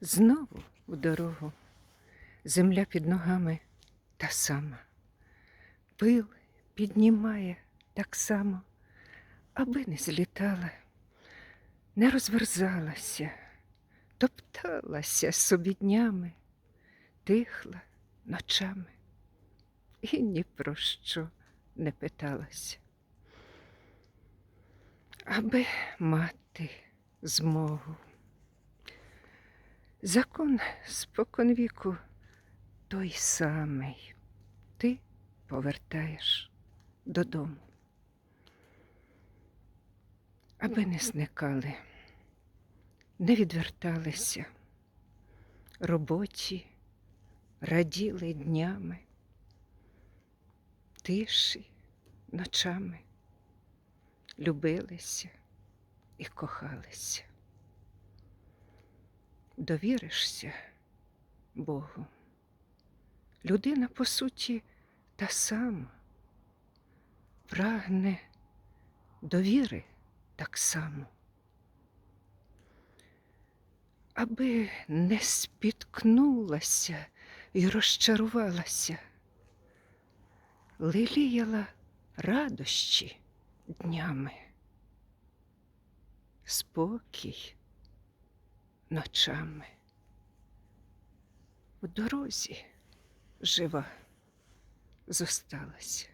Знову в дорогу. Земля під ногами та сама. Пил піднімає так само, аби не злітала, не розверзалася, топталася собі днями, тихла ночами і ні про що не питалася. Аби мати змогу. Закон споконвіку той самий. Ти повертаєш додому. Аби не зникали, не відверталися, робочі раділи днями, тиші ночами, любилися і кохалися довіришся Богу. Людина, по суті, та сама, прагне довіри так само. Аби не спіткнулася і розчарувалася, лиліяла радощі днями, спокій ночами. В дорозі жива зосталася.